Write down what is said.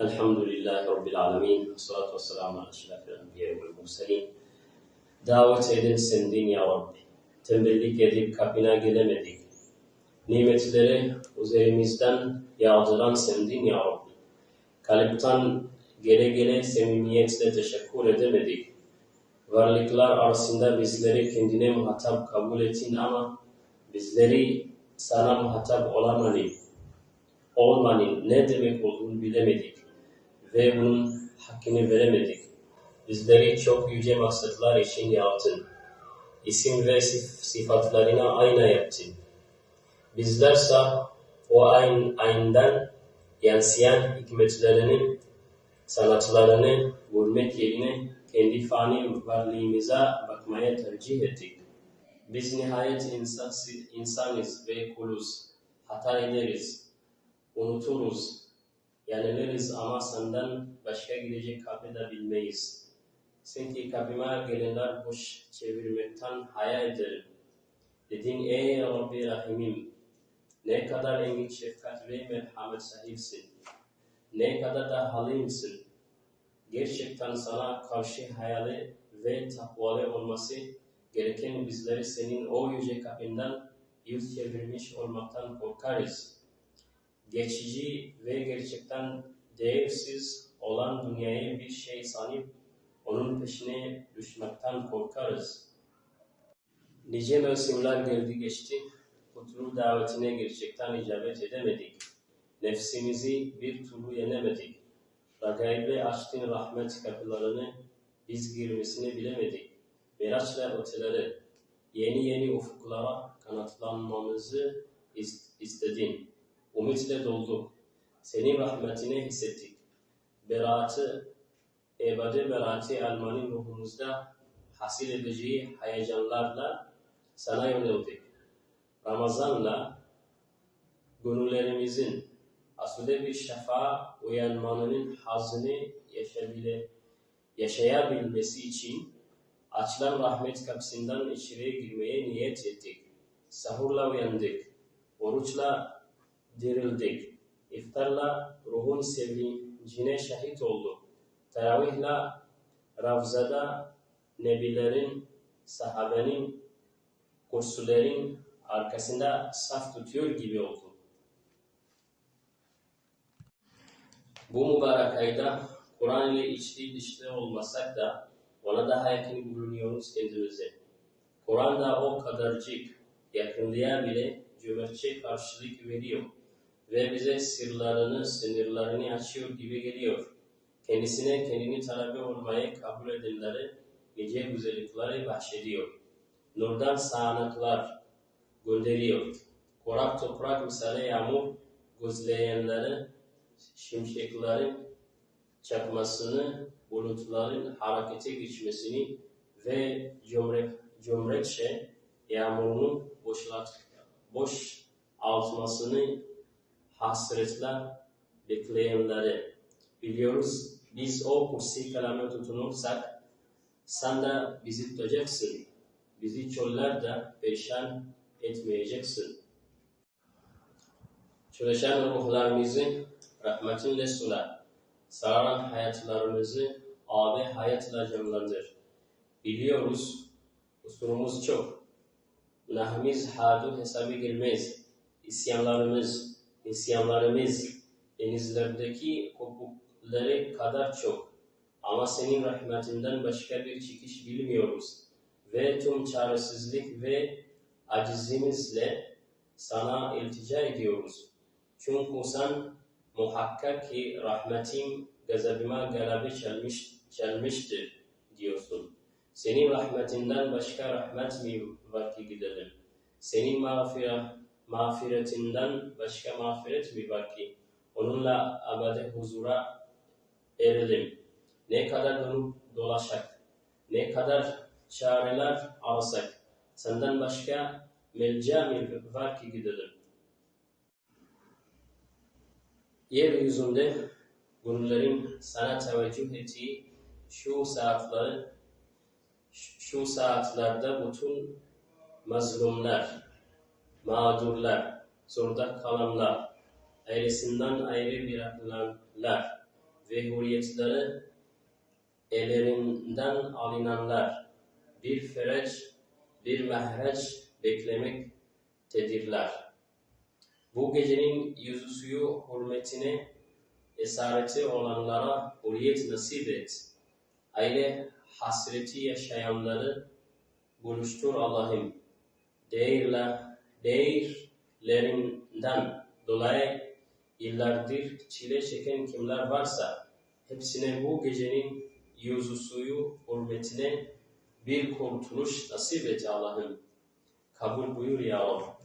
Elhamdülillahi Rabbil alemin. Salatu vesselamu ala şerefil enbiya vel murselin. Davet edin sendin ya Rabbi. Tembellik edip kapına gelemedik. Nimetleri üzerimizden yağdıran sendin ya Rabbi. Kalpten gele gele samimiyetle teşekkür edemedik. Varlıklar arasında bizleri kendine muhatap kabul ettin ama bizleri sana muhatap olamadın. Olmanın ne demek olduğunu bilemedik ve bunun hakkını veremedik. Bizleri çok yüce maksatlar için yaptın. İsim ve sif- sıfatlarına ayna yaptın. Bizlerse o ayn, ayından yansıyan hikmetlerinin sanatlarını görmek yerine kendi fani varlığımıza bakmaya tercih ettik. Biz nihayet insan, insanız ve kuluz. Hata ederiz, unuturuz, yanılırız ama senden başka gidecek kapıda bilmeyiz. Çünkü kapıma gelenler boş çevirmekten hayal ederim. Dedin ey Rabbi Rahimim, ne kadar engin şefkat ve merhamet sahipsin. Ne kadar da halimsin. Gerçekten sana karşı hayali ve takvalı olması gereken bizleri senin o yüce kapından yüz çevirmiş olmaktan korkarız. Geçici ve gerçekten değersiz olan dünyaya bir şey sanıp onun peşine düşmekten korkarız. Nice mevsimler geldi geçti, huzur davetine gerçekten icabet edemedik. Nefsimizi bir türlü yenemedik. Ragaybe açtın rahmet kapılarını, biz girmesini bilemedik. Miraçla öteleri, yeni yeni ufuklara kanatlanmamızı is- istedin. Ümitle dolduk. Senin rahmetini hissettik. Beraatı, ebedi beraati almanın ruhumuzda hasil edeceği heyecanlarla sana yöneldik. Ramazanla gönüllerimizin asılı bir şafa uyanmanın hazını yaşabile, yaşayabilmesi için açılan rahmet kapısından içeriye girmeye niyet ettik. Sahurla uyandık. Oruçla dirildik. İftarla ruhun sevincine şahit olduk. Teravihla Ravzada Nebilerin, sahabenin, kurslerin arkasında saf tutuyor gibi olduk. Bu mübarek ayda Kur'an ile içli dışlı olmasak da ona daha yakın bulunuyoruz kendimize. Kur'an da o kadarcık yakınlığa bile cömertçe karşılık veriyor ve bize sırlarını, sınırlarını açıyor gibi geliyor. Kendisine kendini talebi olmayı kabul edenlere nice güzellikleri bahşediyor. Nurdan sağanaklar gönderiyor. Kurak toprak misali yağmur gözleyenlere şimşeklerin çakmasını, bulutların harekete geçmesini ve cömrek, cömrekçe yağmurun boşalt, boş altmasını hasretle bekleyenlere biliyoruz. Biz o kutsi kalame tutunursak sen de bizi tutacaksın. Bizi çöllerde perişan etmeyeceksin. Çalışan ruhlarımızı rahmetinle sula. Sararan hayatlarımızı abi hayatla canlandır. Biliyoruz kusurumuz çok. Günahımız hadu hesabı gelmez. İsyanlarımız, isyanlarımız denizlerdeki kopukları kadar çok. Ama senin rahmetinden başka bir çıkış bilmiyoruz. Ve tüm çaresizlik ve acizimizle sana iltica ediyoruz. Çünkü sen muhakkak ki rahmetim gazabıma galabe çalmış, çalmıştır diyorsun. Senin rahmetinden başka rahmet mi var ki gidelim? Senin mağfira, mağfiretinden başka mağfiret mi var ki? Onunla abade huzura erelim. Ne kadar dönüp dolaşak, ne kadar çareler arasak, senden başka melca mi var ki gidelim? Yeryüzünde gönüllerin sana teveccüh ettiği şu saatleri, şu saatlerde bütün mazlumlar, mağdurlar, zorda kalanlar, ailesinden ayrı bırakılanlar, ve hürriyetleri ellerinden alınanlar bir fereç, bir mehreç beklemektedirler. Bu gecenin yüzü suyu hürmetine esareti olanlara hürriyet nasip et. Aile hasreti yaşayanları buluştur Allah'ım. Değerler, değerlerinden dolayı yıllardır çile çeken kimler varsa hepsine bu gecenin yüzü suyu hürmetine bir kurtuluş nasip et Allah'ım. Kabul buyur ya Rab.